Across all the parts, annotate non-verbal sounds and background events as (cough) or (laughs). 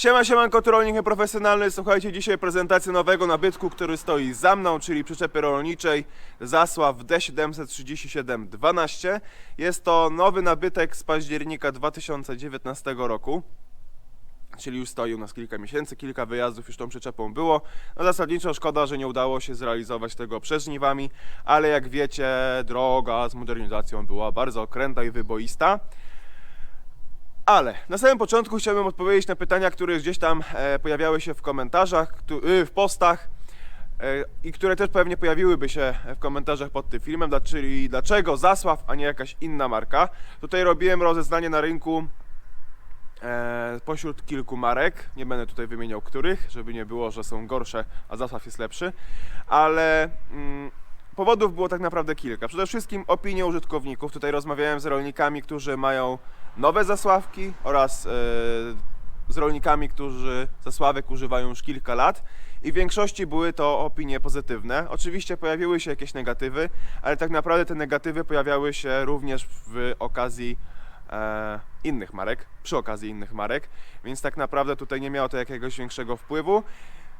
Siema, siemanko, rolnik nieprofesjonalny. Słuchajcie, dzisiaj prezentacja nowego nabytku, który stoi za mną, czyli przyczepy rolniczej Zasław D737-12. Jest to nowy nabytek z października 2019 roku. Czyli już stoi u nas kilka miesięcy, kilka wyjazdów już tą przyczepą było. No zasadniczo szkoda, że nie udało się zrealizować tego przed żniwami, ale jak wiecie, droga z modernizacją była bardzo okręta i wyboista. Ale na samym początku chciałbym odpowiedzieć na pytania, które gdzieś tam e, pojawiały się w komentarzach, y, w postach e, i które też pewnie pojawiłyby się w komentarzach pod tym filmem, czyli dlaczego Zasław, a nie jakaś inna marka. Tutaj robiłem rozeznanie na rynku e, pośród kilku marek, nie będę tutaj wymieniał których, żeby nie było, że są gorsze, a Zasław jest lepszy, ale mm, powodów było tak naprawdę kilka. Przede wszystkim opinie użytkowników. Tutaj rozmawiałem z rolnikami, którzy mają nowe zasławki oraz e, z rolnikami, którzy zasławek używają już kilka lat i w większości były to opinie pozytywne. Oczywiście pojawiły się jakieś negatywy, ale tak naprawdę te negatywy pojawiały się również w okazji e, innych marek, przy okazji innych marek, więc tak naprawdę tutaj nie miało to jakiegoś większego wpływu.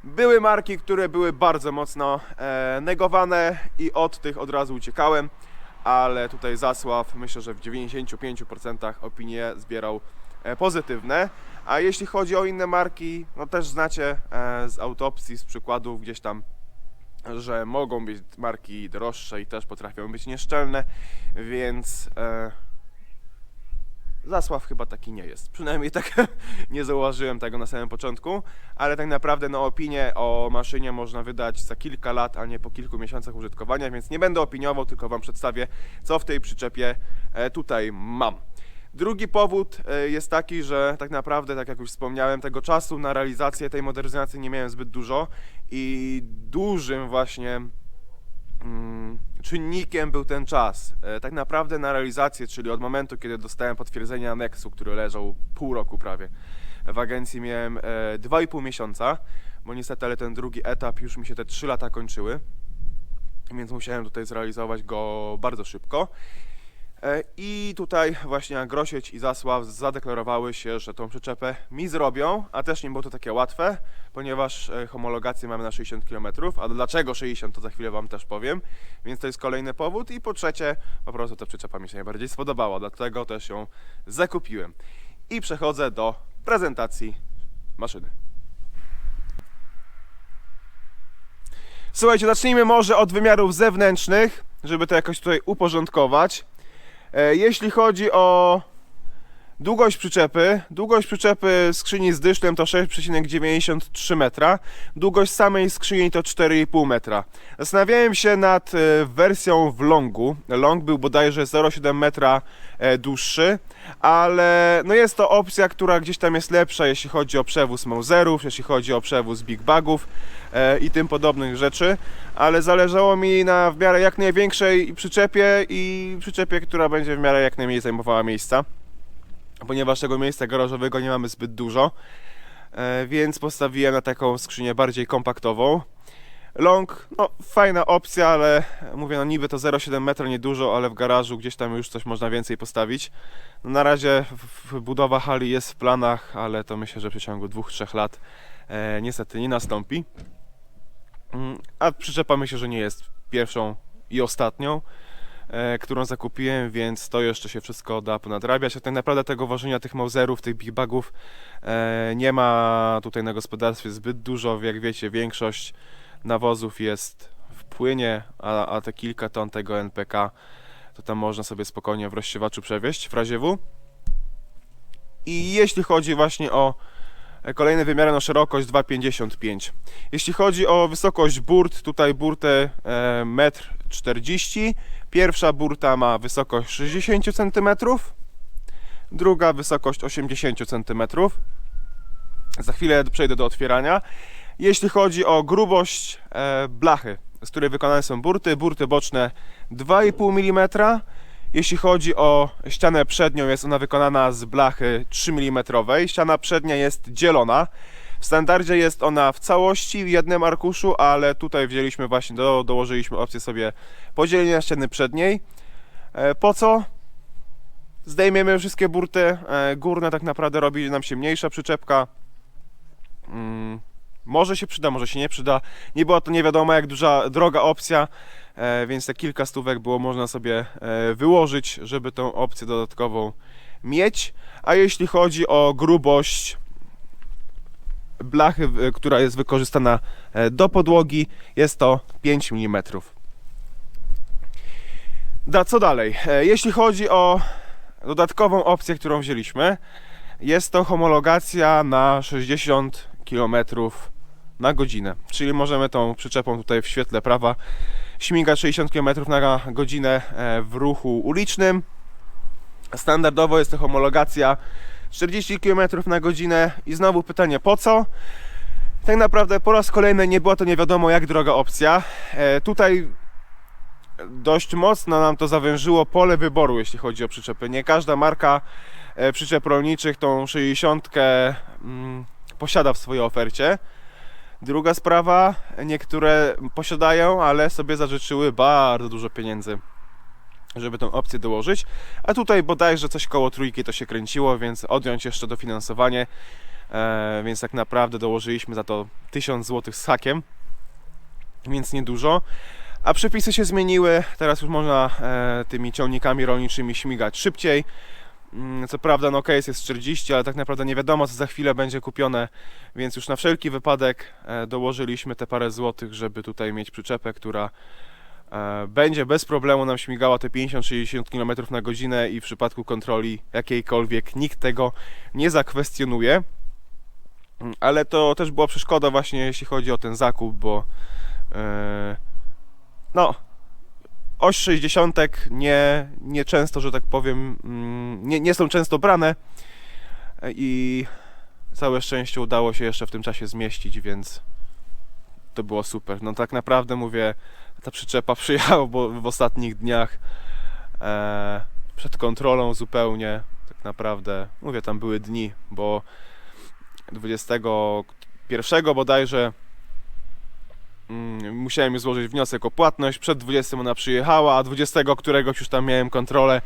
Były marki, które były bardzo mocno e, negowane i od tych od razu uciekałem, ale tutaj Zasław myślę, że w 95% opinie zbierał e, pozytywne. A jeśli chodzi o inne marki, no też znacie e, z autopsji, z przykładów gdzieś tam, że mogą być marki droższe i też potrafią być nieszczelne, więc e, Zasław chyba taki nie jest. Przynajmniej tak (laughs) nie zauważyłem tego na samym początku, ale tak naprawdę no, opinię o maszynie można wydać za kilka lat, a nie po kilku miesiącach użytkowania, więc nie będę opiniował, tylko Wam przedstawię, co w tej przyczepie e, tutaj mam. Drugi powód e, jest taki, że tak naprawdę, tak jak już wspomniałem, tego czasu na realizację tej modernizacji nie miałem zbyt dużo i dużym właśnie mm, czynnikiem był ten czas. E, Tak naprawdę na realizację, czyli od momentu, kiedy dostałem potwierdzenie aneksu, który leżał pół roku prawie w agencji, miałem e, 2,5 miesiąca, bo niestety, ale ten drugi etap już mi się te 3 lata kończyły, więc musiałem tutaj zrealizować go bardzo szybko. E, I tutaj właśnie Agrosieć i Zasław zadeklarowały się, że tą przyczepę mi zrobią, a też nie było to takie łatwe, ponieważ e, homologację mamy na 60 km, a dlaczego 60 to za chwilę Wam też powiem, więc to jest kolejny powód. I po trzecie, po prostu ta przyczepa mi się najbardziej spodobała, dlatego też ją zakupiłem. I przechodzę do prezentacji maszyny. Słuchajcie, zacznijmy może od wymiarów zewnętrznych, żeby to jakoś tutaj uporządkować. E, Jeśli chodzi o długość przyczepy, długość przyczepy skrzyni z dyszlem to 6,93 metra, długość samej skrzyni to 4,5 metra. Zastanawiałem się nad e, wersją w longu. Long był bodajże 0,7 metra e, dłuższy, ale no jest to opcja, która gdzieś tam jest lepsza, jeśli chodzi o przewóz Mauserów, jeśli chodzi o przewóz Big Bagów i tym podobnych rzeczy, ale zależało mi na w miarę jak największej przyczepie i przyczepie, która będzie w miarę jak najmniej zajmowała miejsca, ponieważ tego miejsca garażowego nie mamy zbyt dużo, e, więc postawiłem na taką skrzynię bardziej kompaktową. Long, no fajna opcja, ale mówię, no niby to 0,7 metra niedużo, ale w garażu gdzieś tam już coś można więcej postawić. No, na razie budowa hali jest w planach, ale to myślę, że w przeciągu 2-3 lat e, niestety nie nastąpi. Mm, A przyczepa myślę, że nie jest pierwszą i ostatnią, e, którą zakupiłem, więc to jeszcze się wszystko da ponadrabiać. A tak naprawdę tego wożenia tych Mauserów, tych Big Bagów e, nie ma tutaj na gospodarstwie zbyt dużo. Jak wiecie, większość nawozów jest w płynie, a, a te kilka ton tego NPK to tam można sobie spokojnie w rozsiewaczu przewieźć w razie W. I jeśli chodzi właśnie o e, kolejne wymiary, no szerokość 2,55. Jeśli chodzi o wysokość burt, tutaj burtę e, 1,40 m. Pierwsza burta ma wysokość 60 cm, druga wysokość 80 cm. Za chwilę przejdę do otwierania. Jeśli chodzi o grubość e, blachy, z której wykonane są burty, burty boczne 2,5 mm. Jeśli chodzi o ścianę przednią, jest ona wykonana z blachy 3 mm. Ściana przednia jest dzielona. W standardzie jest ona w całości w jednym arkuszu, ale tutaj wzięliśmy właśnie, do, dołożyliśmy opcję sobie podzielenia ściany przedniej. E, Po co? Zdejmiemy wszystkie burty e, górne, tak naprawdę robi nam się mniejsza przyczepka. Mm, może się przyda, może się nie przyda. Nie była to nie wiadomo jak duża, droga opcja, więc te kilka stówek było można sobie e, wyłożyć, żeby tą opcję dodatkową mieć. A jeśli chodzi o grubość blachy, która jest wykorzystana e, do podłogi, jest to 5 mm. Da, co dalej? E, Jeśli chodzi o dodatkową opcję, którą wzięliśmy, jest to homologacja na 60 km na godzinę. Czyli możemy tą przyczepą tutaj w świetle prawa śmigać 60 km na godzinę e, w ruchu ulicznym. Standardowo jest to homologacja 40 km na godzinę i znowu pytanie po co? Tak naprawdę po raz kolejny nie była to nie wiadomo jak droga opcja. E, tutaj dość mocno nam to zawężyło pole wyboru, jeśli chodzi o przyczepy. Nie każda marka e, przyczep rolniczych tą 60 mm, posiada w swojej ofercie. Druga sprawa, niektóre posiadają, ale sobie zażyczyły bardzo dużo pieniędzy, żeby tą opcję dołożyć. A tutaj bodajże coś koło trójki to się kręciło, więc odjąć jeszcze dofinansowanie. E, więc tak naprawdę dołożyliśmy za to 1000 zł z hakiem, więc niedużo. A przepisy się zmieniły, teraz już można e, tymi ciągnikami rolniczymi śmigać szybciej. Mm, Co prawda, no case jest 40, ale tak naprawdę nie wiadomo, co za chwilę będzie kupione, więc już na wszelki wypadek e, dołożyliśmy te parę złotych, żeby tutaj mieć przyczepę, która e, będzie bez problemu nam śmigała te 50-60 km na godzinę i w przypadku kontroli jakiejkolwiek nikt tego nie zakwestionuje. Mm, Ale to też była przeszkoda właśnie jeśli chodzi o ten zakup, bo e, no oś 60 nie, nie często, że tak powiem, mm, nie, nie są często brane i całe szczęście udało się jeszcze w tym czasie zmieścić, więc to było super. No tak naprawdę mówię, ta przyczepa (laughs) przyjechała bo w ostatnich dniach e, przed kontrolą zupełnie. Tak naprawdę, mówię, tam były dni, bo 21 bodajże musiałem już złożyć wniosek o płatność. Przed 20 ona przyjechała, a 20 któregoś już tam miałem kontrolę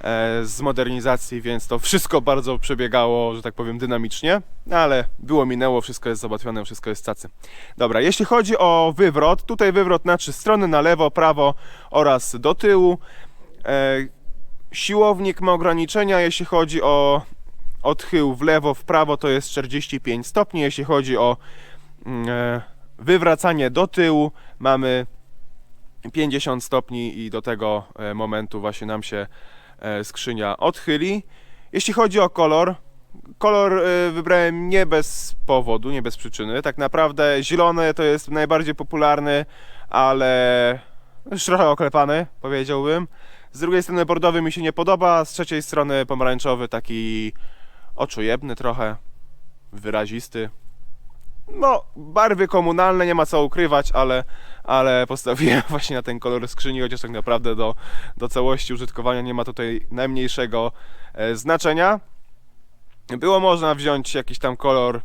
e, z modernizacji, więc to wszystko bardzo przebiegało, że tak powiem, dynamicznie, no ale było minęło, wszystko jest załatwione, wszystko jest cacy. Dobra, jeśli chodzi o wywrot, tutaj wywrot na trzy strony, na lewo, prawo oraz do tyłu. E, siłownik ma ograniczenia, jeśli chodzi o odchył w lewo, w prawo to jest 45 stopni, jeśli chodzi o mm, e, wywracanie do tyłu mamy 50 stopni i do tego e, momentu właśnie nam się e, skrzynia odchyli. Jeśli chodzi o kolor, kolor e, wybrałem nie bez powodu, nie bez przyczyny. Tak naprawdę zielony to jest najbardziej popularny, ale trochę oklepany, powiedziałbym. Z drugiej strony bordowy mi się nie podoba, z trzeciej strony pomarańczowy taki oczojebny trochę, wyrazisty. No, barwy komunalne, nie ma co ukrywać, ale, ale postawiłem (laughs) właśnie na ten kolor skrzyni, chociaż tak naprawdę do, do całości użytkowania nie ma tutaj najmniejszego e, znaczenia. Było można wziąć jakiś tam kolor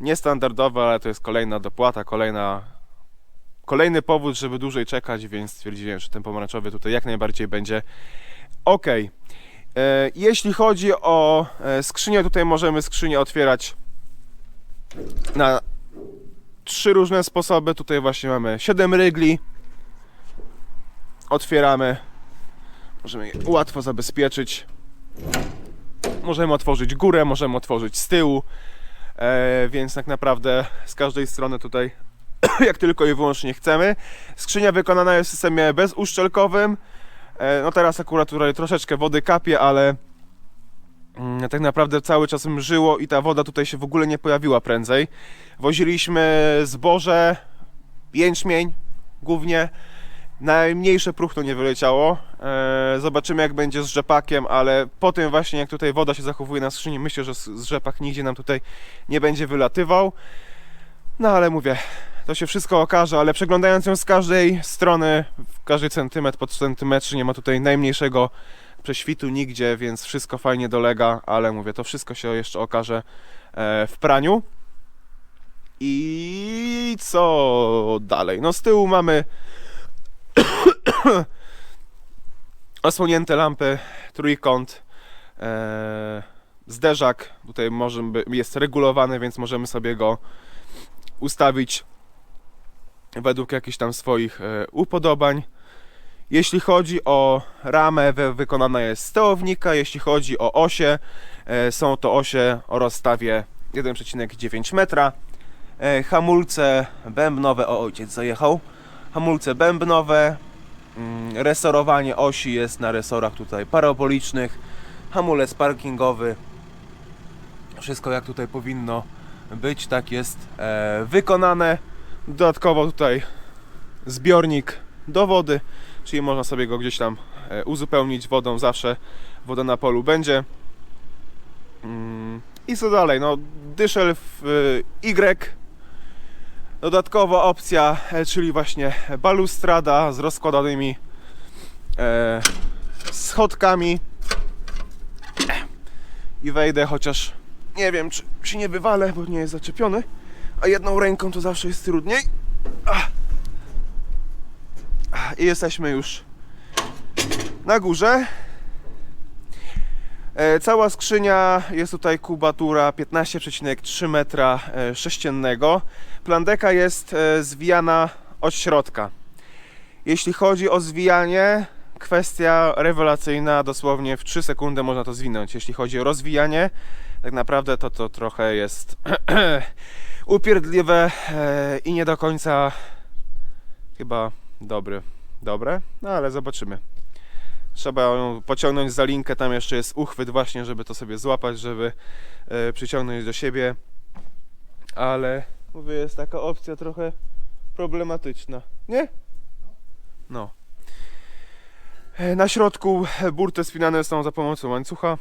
niestandardowy, ale to jest kolejna dopłata, kolejna, kolejny powód, żeby dłużej czekać, więc stwierdziłem, że ten pomarańczowy tutaj jak najbardziej będzie ok. E, jeśli chodzi o e, skrzynię, tutaj możemy skrzynię otwierać na trzy różne sposoby. Tutaj właśnie mamy 7 rygli. Otwieramy. Możemy je łatwo zabezpieczyć. Możemy otworzyć górę, możemy otworzyć z tyłu. E, więc tak naprawdę z każdej strony tutaj (clears throat) jak tylko i wyłącznie chcemy. Skrzynia wykonana jest w systemie bezuszczelkowym. E, no teraz akurat tutaj troszeczkę wody kapie, ale tak naprawdę cały czas mżyło i ta woda tutaj się w ogóle nie pojawiła prędzej. Woziliśmy zboże, jęczmień głównie. Najmniejsze próchno nie wyleciało. E, zobaczymy jak będzie z rzepakiem, ale po tym właśnie jak tutaj woda się zachowuje na skrzyni, myślę, że z rzepak nigdzie nam tutaj nie będzie wylatywał. No ale mówię, to się wszystko okaże, ale przeglądając ją z każdej strony, w każdy centymetr pod centymetrze nie ma tutaj najmniejszego prześwitu nigdzie, więc wszystko fajnie dolega, ale mówię, to wszystko się jeszcze okaże e, w praniu. I co dalej? No z tyłu mamy (coughs) osłonięte lampy, trójkąt. E, zderzak tutaj może by, jest regulowany, więc możemy sobie go ustawić według jakichś tam swoich e, upodobań. Jeśli chodzi o ramę, wy- wykonana jest z stełownika. Jeśli chodzi o osie, e, są to osie o rozstawie 1,9 metra. E, Hamulce bębnowe, o ojciec zajechał. Hamulce bębnowe, mm, resorowanie osi jest na resorach tutaj parabolicznych. Hamulec parkingowy. Wszystko jak tutaj powinno być, tak jest e, wykonane. Dodatkowo tutaj zbiornik do wody, czyli można sobie go gdzieś tam e, uzupełnić wodą, zawsze woda na polu będzie. Mm, I co dalej? No, dyszel w e, Y. Dodatkowa opcja, e, czyli właśnie balustrada z rozkładanymi e, schodkami. I wejdę, chociaż nie wiem, czy się nie wywalę, bo nie jest zaczepiony. A jedną ręką to zawsze jest trudniej. Ach. I jesteśmy już na górze. E, Cała skrzynia jest tutaj kubatura 15,3 metra e, sześciennego. Plandeka jest e, zwijana od środka. Jeśli chodzi o zwijanie, kwestia rewelacyjna, dosłownie w 3 sekundy można to zwinąć. Jeśli chodzi o rozwijanie, tak naprawdę to to trochę jest (clears throat) upierdliwe i nie do końca chyba dobry. Dobre? No ale zobaczymy. Trzeba ją pociągnąć za linkę, tam jeszcze jest uchwyt właśnie, żeby to sobie złapać, żeby e, przyciągnąć do siebie. Ale mówię, jest taka opcja trochę problematyczna. Nie? No. E, Na środku burty spinane są za pomocą łańcucha.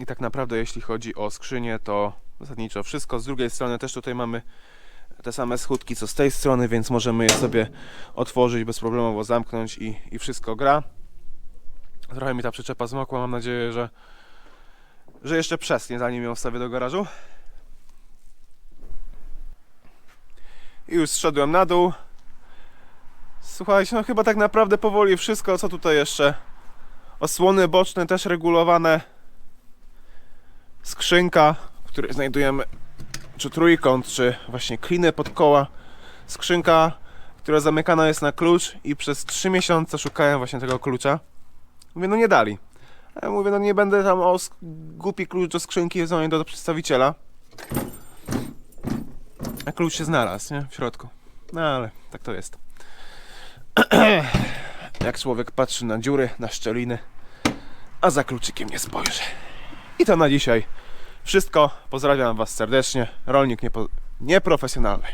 I tak naprawdę jeśli chodzi o skrzynię, to zasadniczo wszystko. Z drugiej strony też tutaj mamy te same schódki co z tej strony, więc możemy je sobie otworzyć bezproblemowo, zamknąć i, i wszystko gra. Trochę mi ta przyczepa zmokła, mam nadzieję, że, że jeszcze przesknie zanim ją wstawię do garażu. I już zszedłem na dół. Słuchajcie, no chyba tak naprawdę powoli wszystko, co tutaj jeszcze. Osłony boczne też regulowane. Skrzynka, w której znajdujemy czy trójkąt, czy właśnie klinę pod koła. Skrzynka, która zamykana jest na klucz i przez 3 miesiące szukałem właśnie tego klucza. Mówię, no nie dali. A ja mówię, no nie będę tam o głupi klucz do skrzynki dzwonić do, do przedstawiciela. A klucz się znalazł, nie? W środku. No ale tak to jest. (clears throat) Jak człowiek patrzy na dziury, na szczeliny, a za kluczykiem nie spojrzy. I to na dzisiaj wszystko. Pozdrawiam Was serdecznie. Rolnik niepo- nieprofesjonalny.